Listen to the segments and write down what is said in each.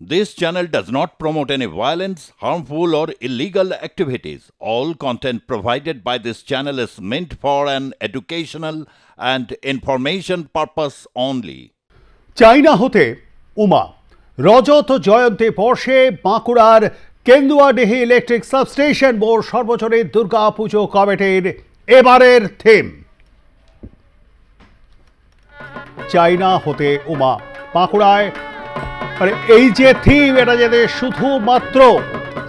This channel does not promote any violence, harmful, or illegal activities. All content provided by this channel is meant for an educational and information purpose only. চাইনা হতে উমা রজত জয়ন্তী বর্ষে বাঁকুড়ার Kenduadihi electric substation board সর্বজনীন দুর্গা পুজো কমিটির এবারের theme চাইনা হতে উমা বাঁকুড়ায় মানে এই যে থিম, এটা যাতে শুধুমাত্র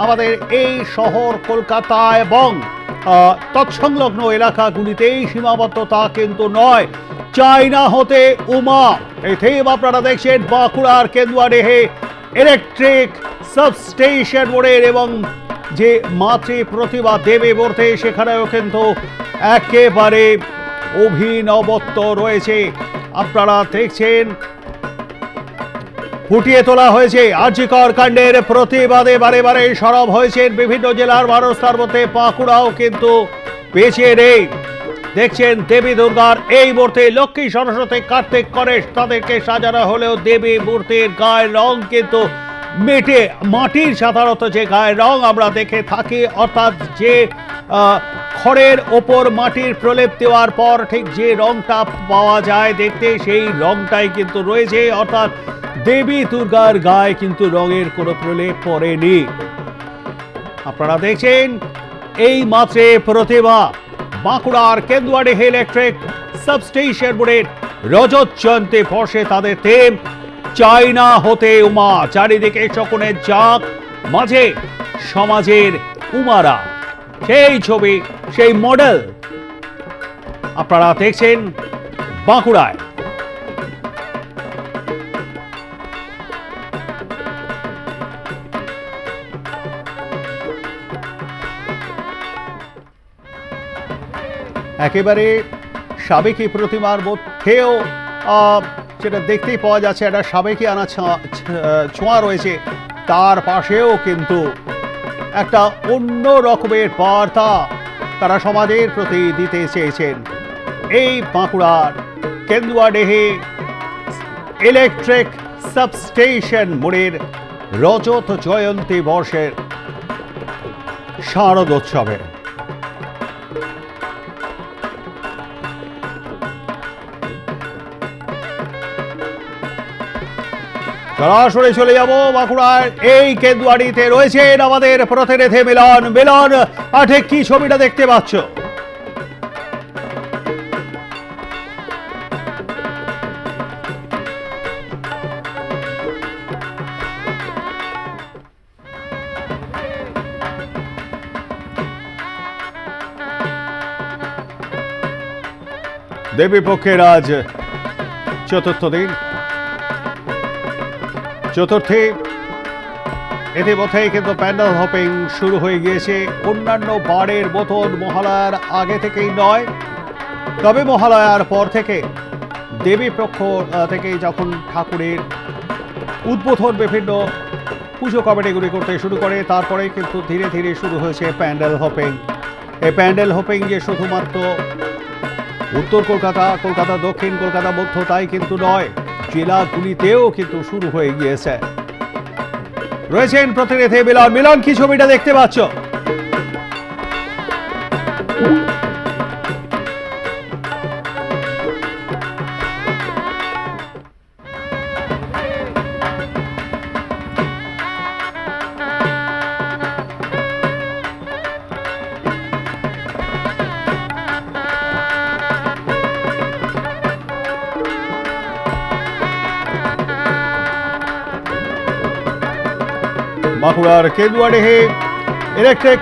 আমাদের এই শহর কলকাতা এবং তৎসংলগ্ন এলাকাগুলিতেই সীমাবদ্ধ তা কিন্তু নয়। চাইনা হতে উমা, এই থিম আপনারা দেখছেন বাঁকুড়ার কেন্দুয়াডেহে ইলেকট্রিক সাবস্টেশন মোড়ের এবং যে মাতৃ প্রতিভা দেবে বলতে সেখানেও কিন্তু একেবারে অভিনবত্ব রয়েছে। আপনারা দেখছেন ফুটিয়ে তোলা হয়েছে। আর্যিকর কাণ্ডের প্রতিবাদে বারে বারে সরব হয়েছেন বিভিন্ন জেলার মানুষ তার মধ্যে বাঁকুড়াও কিন্তু পেছিয়ে নেই দেখছেন দেবী দুর্গার এই মূর্তি, লক্ষ্মী সরস্বতী, কার্তিক গণেশ, তাদেরকে সাজানো হলেও দেবী মূর্তির গায়ের রং কিন্তু মেটে। মাটির সাধারণত যে গায়ের রং আমরা দেখে থাকি, অর্থাৎ যে খড়ের ওপর মাটির প্রলেপ দেওয়ার পর ঠিক যে রংটা পাওয়া যায় দেখতে, সেই রংটাই কিন্তু রয়েছে। অর্থাৎ দেবী দুর্গার গায়ে কিন্তু রঙের কোনো প্রলেপ পড়েনি। আপনারা দেখছেন, এই মাত্রে প্রতিভা, বাঁকুড়ার কেন্দুয়াডি ইলেকট্রিক সাবস্টেশন বোর্ডের রজত জয়ন্তী বর্ষে তাদের থেম চাইনা হতে উমা। চারিদিকে শকুনের জাক মাঝে সমাজের উমারা। সেই ছবি, সেই মডেল আপনারা দেখছেন বাঁকুড়ায়। একেবারে সাবেকি প্রতিমার মধ্যেও যেটা দেখতেই পাওয়া যাচ্ছে, একটা সাবেকি আনা ছোঁয়া রয়েছে। তার পাশেও কিন্তু একটা অন্য রকমের বার্তা তারা সমাজের প্রতি দিতে চেয়েছেন। এই বাঁকুড়ার কেন্দুয়াডেহে ইলেকট্রিক সাবস্টেশন মোড়ের রজত জয়ন্তী বর্ষের শারদোৎসবে। সরাসরি চলে যাব বাঁকুড়ার। এই কেন্দুয়াড়িতে রয়েছেন আমাদের প্রতিনিধি মিলন। মিলন আর ঠিক কি ছবিটা দেখতে পাচ্ছ? দেবী পক্ষের আজ চতুর্থ দিন। চতুর্থী। ইতিমধ্যেই কিন্তু প্যান্ডেল হপিং শুরু হয়ে গিয়েছে। অন্যান্য বারের মতন মহালয়ার আগে থেকেই নয়, তবে মহালয়ার পর থেকে দেবী পক্ষ থেকে যখন ঠাকুরের উদ্বোধন বিভিন্ন পুজো কমিটিগুলি করতে শুরু করে তারপরে কিন্তু ধীরে ধীরে শুরু হয়েছে প্যান্ডেল হপিং। এই প্যান্ডেল হপিং যে শুধুমাত্র উত্তর কলকাতা কলকাতা দক্ষিণ, কলকাতা মধ্য, তাই কিন্তু নয় জেলাগুলিতেও কিন্তু শুরু হয়ে গিয়েছে। রয়েছেন প্রতিনিধি মিলন মিলন কি ছবিটা দেখতে পাচ্ছ? বাঁকুড়ার কেন্দুয়াডেহে ইলেকট্রিক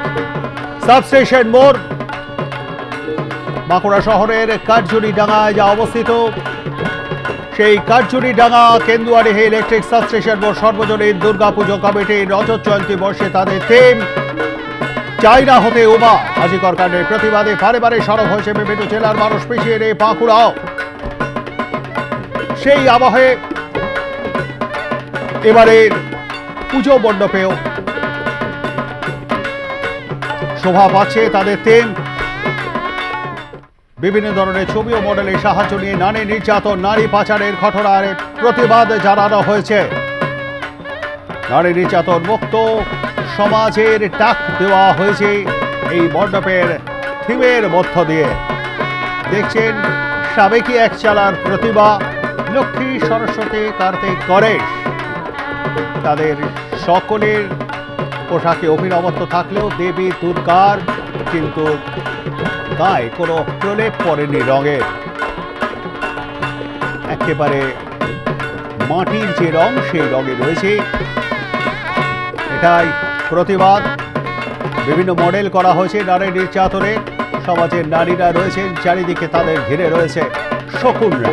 সাবস্টেশন মোড়। বাঁকুড়া শহরের কাঠজুরি ডাঙায় যা অবস্থিত, সেই কাঠজুরি ডাঙা কেন্দুয়াডেহে ইলেকট্রিক সাবস্টেশন মোড়। সর্বজনীন দুর্গাপুজো কমিটির রজত জয়ন্তী বর্ষে তাদের থিম চাইনা হতে উমা। আজিকর কাণ্ডের প্রতিবাদে বারে বারে সরব হয়েছে বিভিন্ন জেলার মানুষ পিছিয়ে নেই বাঁকুড়াও সেই আবহে এবারের পুজো মণ্ডপেও। শোভা পাচ্ছে তাদের তেম বিভিন্ন ধরনের ছবি ও মডেলের সাহায্য নিয়ে নারী নির্যাতন, নারী পাচারের ঘটনার প্রতিবাদ জানানো হয়েছে। নারী নির্যাতন মুক্ত সমাজের ডাক দেওয়া হয়েছে এই মণ্ডপের থিমের মধ্য দিয়ে। দেখছেন সাবেকি এক চালার প্রতিভা লক্ষ্মী সরস্বতী কার্তিক গণেশ। তাদের সকলের পোশাকে অভিনবত্ব থাকলেও দেবী দুর্গার কিন্তু গায়ে কোনো প্রলেপ পড়েনি রঙের একেবারে মাটির যে রং, সেই রঙে রয়েছে। এটাই প্রতিবাদ। বিভিন্ন মডেল করা হয়েছে নারী নির্যাতনে। সমাজের নারীরা রয়েছেন, চারিদিকে তাদের ঘিরে রয়েছে শকুনরা।